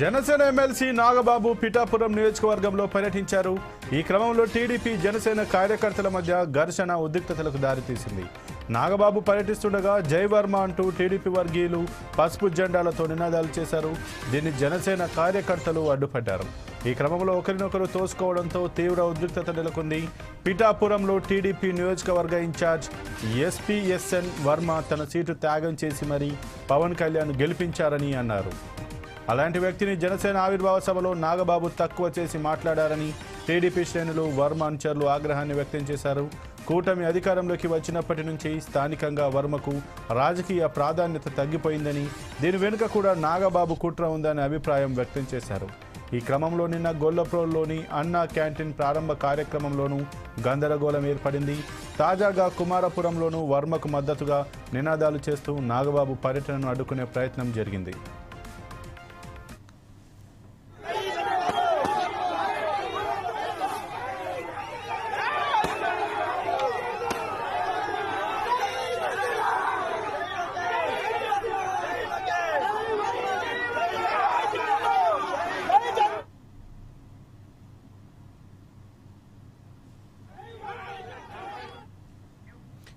Janasena MLC Nagababu Pithapuram నియోజకవర్గంలో పర్యటించారు. ఈ క్రమంలో టీడీపీ జనసేన కార్యకర్తల మధ్య ఘర్షణ ఉద్రిక్తతలకు దారితీసింది. నాగబాబు పర్యటిస్తుండగా జై వర్మ అంటూ టీడీపీ వర్గీయులు పసుపు జెండాలతో నినాదాలు చేశారు. దీన్ని జనసేన కార్యకర్తలు అడ్డుపడ్డారు. ఈ క్రమంలో ఒకరినొకరు తోసుకోవడంతో తీవ్ర ఉద్రిక్తత నెలకొంది. పిఠాపురంలో టీడీపీ నియోజకవర్గ ఇన్ఛార్జ్ ఎస్పీఎస్ఎన్ వర్మ తన సీటు త్యాగం చేసి మరీ పవన్ కళ్యాణ్ గెలిపించారని అన్నారు. అలాంటి వ్యక్తిని జనసేన ఆవిర్భావ సభలో నాగబాబు తక్కువ చేసి మాట్లాడారని టీడీపీ శ్రేణులు వర్మ అనుచరులు ఆగ్రహాన్ని వ్యక్తం చేశారు. కూటమి అధికారంలోకి వచ్చినప్పటి నుంచి స్థానికంగా వర్మకు రాజకీయ ప్రాధాన్యత తగ్గిపోయిందని దీని వెనుక కూడా నాగబాబు కుట్ర ఉందనే అభిప్రాయం వ్యక్తం చేశారు. ఈ క్రమంలో నిన్న గొల్లప్రోల్లోని అన్నా క్యాంటీన్ ప్రారంభ కార్యక్రమంలోనూ గందరగోళం ఏర్పడింది. తాజాగా కుమారపురంలోనూ వర్మకు మద్దతుగా నినాదాలు చేస్తూ నాగబాబు పర్యటనను అడ్డుకునే ప్రయత్నం జరిగింది.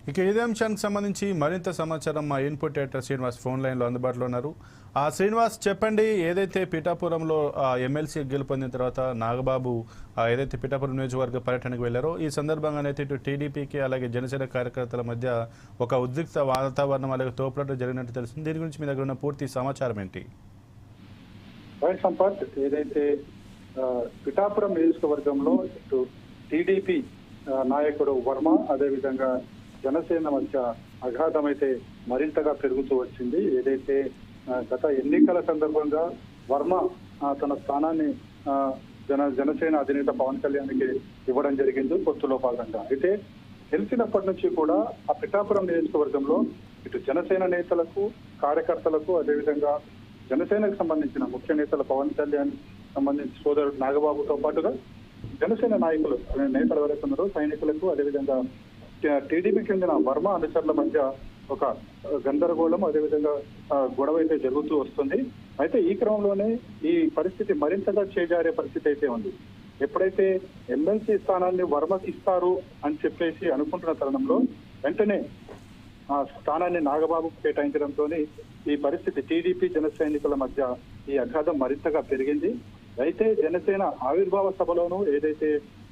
ఇక ఇదే అంశానికి సంబంధించి మరింత సమాచారం మా ఇన్పుట్ ఎడిటర్ శ్రీనివాస్ ఫోన్ లైన్లో అందుబాటులో ఉన్నారు. ఆ శ్రీనివాస్ చెప్పండి ఏదైతే పిఠాపురంలో ఆ, ఎమ్మెల్సీ గెలుపొందిన తర్వాత నాగబాబు ఏదైతే పిఠాపురం నియోజకవర్గ పర్యటనకు వెళ్ళారో ఈ సందర్భంగానైతే ఇటు టీడీపీకి అలాగే జనసేన కార్యకర్తల మధ్య ఒక ఉద్రిక్త వాతావరణం అలాగే తోపులాట జరిగినట్టు తెలుస్తుంది. దీని గురించి మీ దగ్గర ఉన్న పూర్తి సమాచారం ఏంటి? రైట్ సంపత్ ఏదైతే పిఠాపురం నియోజకవర్గంలో ఇటు టీడీపీ నాయకుడు వర్మ అదేవిధంగా జనసేన మధ్య అఘాతం అయితే మరింతగా పెరుగుతూ వచ్చింది. ఏదైతే గత ఎన్నికల సందర్భంగా వర్మ తన స్థానాన్ని జన జనసేన అధినేత పవన్ కళ్యాణ్కి ఇవ్వడం జరిగింది పొత్తులో భాగంగా. అయితే తెలిసినప్పటి నుంచి కూడా ఆ పిఠాపురం నియోజకవర్గంలో ఇటు జనసేన నేతలకు కార్యకర్తలకు అదేవిధంగా జనసేనకు సంబంధించిన ముఖ్య నేతల పవన్ కళ్యాణ్ సంబంధించి సోదరుడు నాగబాబుతో పాటుగా జనసేన నాయకులు నేతలు ఎవరైతే ఉన్నారో సైనికులకు అదేవిధంగా టీడీపీకి చెందిన వర్మ అనుచరుల మధ్య ఒక గందరగోళం అదేవిధంగా గొడవ అయితే జరుగుతూ వస్తుంది. అయితే ఈ క్రమంలోనే ఈ పరిస్థితి మరింతగా చేజారే పరిస్థితి అయితే ఉంది. ఎప్పుడైతే ఎమ్మెల్సీ స్థానాన్ని వర్మకి ఇస్తారు అని చెప్పేసి అనుకుంటున్న తరుణంలో వెంటనే ఆ స్థానాన్ని నాగబాబుకు కేటాయించడంతో ఈ పరిస్థితి టీడీపీ జనసైనికుల మధ్య ఈ అఘాధం మరింతగా పెరిగింది. అయితే జనసేన ఆవిర్భావ సభలోనూ ఏదైతే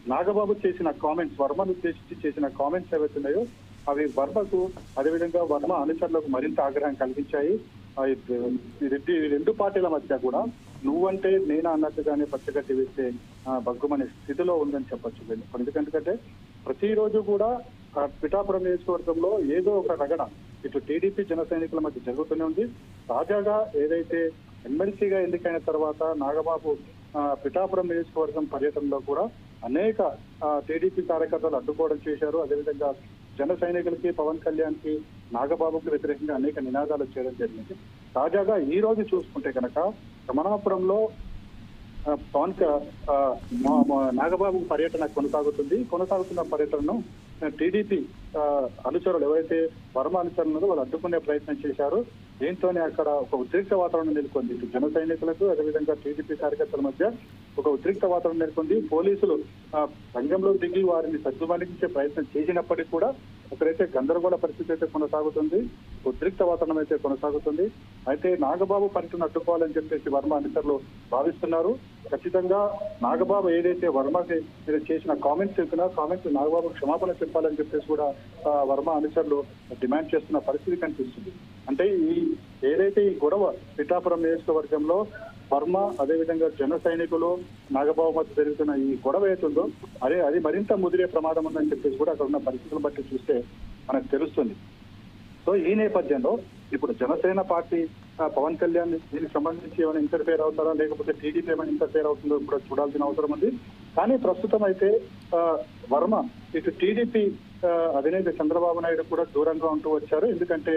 నాగబాబు చేసిన కామెంట్స్ వర్మను ఉద్దేశించి చేసిన కామెంట్స్ ఏవైతున్నాయో అవి వర్మకు అదేవిధంగా వర్మ అనుచరులకు మరింత ఆగ్రహం కలిగించాయి. ఈ రెడ్డి రెండు పార్టీల మధ్య కూడా నువ్వంటే నేను అన్నట్టుగానే పచ్చగట్టి వేస్తే ఆ, బగ్గుమనే స్థితిలో ఉందని చెప్పొచ్చు. ఎందుకంటే ప్రతిరోజు కూడా పిఠాపురం నియోజకవర్గంలో ఏదో ఒక రగడ ఇటు టీడీపీ జన సైనికుల మధ్య జరుగుతూనే ఉంది. తాజాగా ఏదైతే ఎమ్మెల్సీగా ఎన్నికైన తర్వాత నాగబాబు పిఠాపురం నియోజకవర్గం పర్యటనలో కూడా అనేక టీడీపీ కార్యకర్తలు అడ్డుకోవడం చేశారు. అదేవిధంగా జన సైనికులకి పవన్ కళ్యాణ్కి నాగబాబుకి వ్యతిరేకంగా అనేక నినాదాలు చేయడం జరిగింది. తాజాగా ఈ రోజు చూసుకుంటే కనుక రమణాపురంలో పవన్ క- మా- నాగబాబు పర్యటన కొనసాగుతుంది. కొనసాగుతున్న పర్యటనను టీడీపీ అనుచరులు ఎవరైతే వర్మ అనుచరులు వాళ్ళు అడ్డుకునే ప్రయత్నం చేశారు. దీంతోనే అక్కడ ఒక ఉద్రిక్త వాతావరణం నెలకొంది. ఇటు జన సైనికులకు అదేవిధంగా టీడీపీ కార్యకర్తల మధ్య ఒక ఉద్రిక్త వాతావరణం నెలకొంది. పోలీసులు రంగంలో దిగి వారిని సద్దుమణించే ప్రయత్నం చేసినప్పటికీ కూడా ఒకరైతే గందరగోళ పరిస్థితి అయితే కొనసాగుతుంది. ఉద్రిక్త వాతావరణం అయితే కొనసాగుతుంది. అయితే నాగబాబు పర్యటన అడ్డుకోవాలని చెప్పేసి వర్మ అనుచరులు భావిస్తున్నారు. ఖచ్చితంగా నాగబాబు ఏదైతే వర్మకి మీరు చేసిన కామెంట్స్ చెప్పినా కామెంట్స్ నాగబాబు క్షమాపణ చెప్పాలని చెప్పేసి కూడా ఆ, వర్మ అనుచరులు డిమాండ్ చేస్తున్న పరిస్థితి కనిపిస్తుంది. అంటే ఈ ఏదైతే ఈ గొడవ పిఠాపురం నియోజకవర్గంలో వర్మ అదేవిధంగా జన సైనికులు నాగబాబు మధ్య జరుగుతున్న ఈ గొడవ ఏతుందో అదే అది మరింత ముదిరే ప్రమాదం ఉందని చెప్పేసి కూడా అక్కడ ఉన్న పరిస్థితులను బట్టి చూస్తే మనకు తెలుస్తుంది. సో ఈ నేపథ్యంలో ఇప్పుడు జనసేన పార్టీ పవన్ కళ్యాణ్ దీనికి సంబంధించి ఏమైనా ఇంటర్ఫేర్ అవుతారా? లేకపోతే టీడీపీ ఏమైనా ఇంటర్ఫేర్ అవుతుందో కూడా చూడాల్సిన అవసరం ఉంది. కానీ ప్రస్తుతం అయితే వర్మ ఇటు టీడీపీ అధినేత చంద్రబాబు నాయుడు కూడా దూరంగా ఉంటూ వచ్చారు. ఎందుకంటే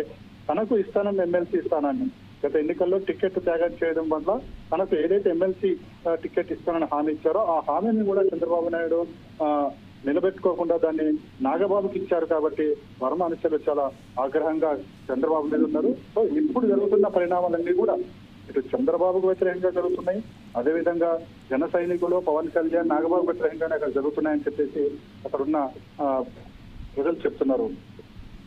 తనకు ఇస్తానని ఎమ్మెల్సీ స్థానాన్ని గత ఎన్నికల్లో టికెట్ త్యాగం చేయడం వల్ల తనకు ఏదైతే ఎమ్మెల్సీ టికెట్ ఇస్తానని హామీ ఇచ్చారో ఆ హామీని కూడా చంద్రబాబు నాయుడు నిలబెట్టుకోకుండా దాన్ని నాగబాబుకి ఇచ్చారు కాబట్టి వర్మ అనుచరులు చాలా ఆగ్రహంగా చంద్రబాబు మీద ఉన్నారు. సో ఇప్పుడు జరుగుతున్న పరిణామాలన్నీ కూడా ఇటు చంద్రబాబుకు వ్యతిరేకంగా జరుగుతున్నాయి. అదేవిధంగా జన సైనికులు పవన్ కళ్యాణ్ నాగబాబు వ్యతిరేకంగానే అక్కడ జరుగుతున్నాయని చెప్పేసి అక్కడున్న ప్రజలు చెప్తున్నారు.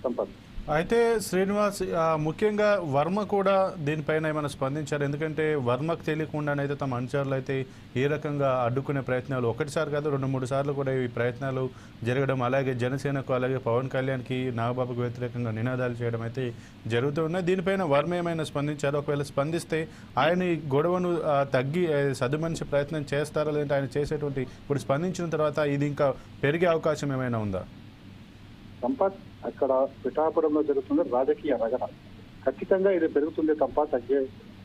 సంపత్. అయితే శ్రీనివాస్ ముఖ్యంగా వర్మ కూడా దీనిపైన ఏమైనా స్పందించారు? ఎందుకంటే వర్మకు తెలియకుండానైతే తమ అనుచరులు అయితే ఏ రకంగా అడ్డుకునే ప్రయత్నాలు ఒకటిసారి కాదు రెండు మూడు సార్లు కూడా ఈ ప్రయత్నాలు జరగడం అలాగే జనసేనకు అలాగే పవన్ కళ్యాణ్కి నాగబాబుకు వ్యతిరేకంగా నినాదాలు చేయడం అయితే జరుగుతూ ఉన్నాయి. దీనిపైన వర్మ ఏమైనా స్పందించారు? ఒకవేళ స్పందిస్తే ఆయన ఈ గొడవను తగ్గి సదుమనిషి ప్రయత్నం చేస్తారా? లేదంటే ఆయన చేసేటువంటి ఇప్పుడు స్పందించిన తర్వాత ఇది ఇంకా పెరిగే అవకాశం ఏమైనా ఉందా? సంపత్ అక్కడ పిఠాపురంలో జరుగుతుంది రాజకీయ రగడ. ఖచ్చితంగా ఇది పెరుగుతుంది తప్ప తగ్గే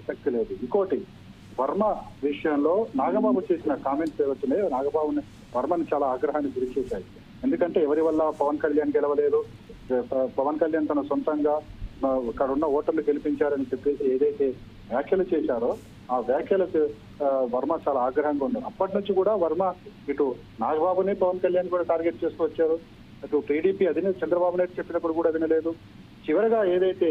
శక్తి లేదు. ఇంకోటి వర్మ విషయంలో నాగబాబు చేసిన కామెంట్స్ ఏవైతున్నాయో నాగబాబుని వర్మని చాలా ఆగ్రహాన్ని గురి చేశాయి. ఎందుకంటే ఎవరి వల్ల పవన్ కళ్యాణ్ గెలవలేదు? పవన్ కళ్యాణ్ తన సొంతంగా ఆ, అక్కడ ఉన్న ఓటర్లు గెలిపించారని చెప్పేసి ఏదైతే వ్యాఖ్యలు చేశారో ఆ వ్యాఖ్యలకు వర్మ చాలా ఆగ్రహంగా ఉన్నారు. అప్పటి నుంచి కూడా వర్మ ఇటు నాగబాబుని పవన్ కళ్యాణ్ కూడా టార్గెట్ చేస్తూ వచ్చారు అటు టీడీపీ అధినేత చంద్రబాబు నాయుడు చెప్పినప్పుడు కూడా వినలేదు. చివరగా ఏదైతే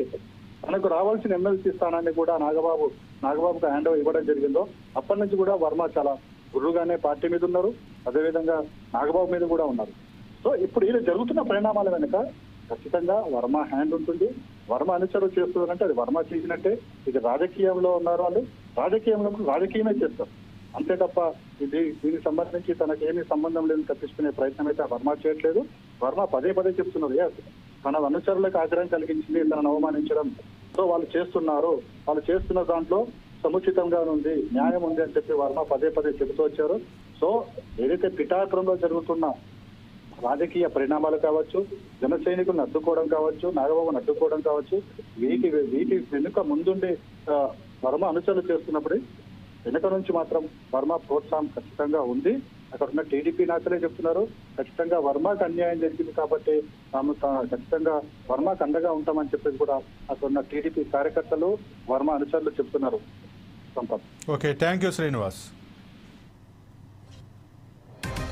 తనకు రావాల్సిన ఎమ్మెల్సీ స్థానాన్ని కూడా నాగబాబు నాగబాబుకు హ్యాండ్ ఓవర్ ఇవ్వడం జరిగిందో అప్పటి నుంచి కూడా వర్మ చాలా గుర్రుగానే పార్టీ మీద ఉన్నారు. అదేవిధంగా నాగబాబు మీద కూడా ఉన్నారు. సో ఇప్పుడు ఇలా జరుగుతున్న పరిణామాల వెనుక ఖచ్చితంగా వర్మ హ్యాండ్ ఉంటుంది. వర్మ అనుచరులు చేస్తుందంటే అది వర్మ చేసినట్టే. ఇది రాజకీయంలో ఉన్నారు వాళ్ళు. రాజకీయంలో రాజకీయమే చేస్తారు. అంతే తప్ప ఇది దీనికి సంబంధించి తనకి సంబంధం లేదని తప్పించుకునే ప్రయత్నం అయితే ఆ వర్మ చేయట్లేదు. వర్మ పదే పదే చెప్తున్నారు "Yes, తన అనుచరులకు ఆగ్రహం కలిగించింది తనను అవమానించడం. సో వాళ్ళు చేస్తున్నారు. వాళ్ళు చేస్తున్న దాంట్లో సముచితంగా ఉంది న్యాయం ఉంది అని చెప్పి వర్మ పదే పదే చెబుతూ వచ్చారు. సో ఏదైతే పిఠాపురంలో జరుగుతున్న రాజకీయ పరిణామాలు కావచ్చు జన సైనికులను అడ్డుకోవడం కావచ్చు నాగబాబును అడ్డుకోవడం కావచ్చు వీటి వీటి వెనుక ముందుండి వర్మ అనుచరులు చేస్తున్నప్పుడు వెనుక నుంచి మాత్రం వర్మ ప్రోత్సాహం ఖచ్చితంగా ఉంది. అక్కడ ఉన్న టీడీపీ నాయకులే చెప్తున్నారు ఖచ్చితంగా వర్మకు అన్యాయం జరిగింది కాబట్టి తాము తా- ఖచ్చితంగా వర్మకు అండగా ఉంటామని చెప్పేసి కూడా అక్కడ ఉన్న టీడీపీ కార్యకర్తలు వర్మ అనుచరులు చెప్తున్నారు. Sampath okay thank you Srinivas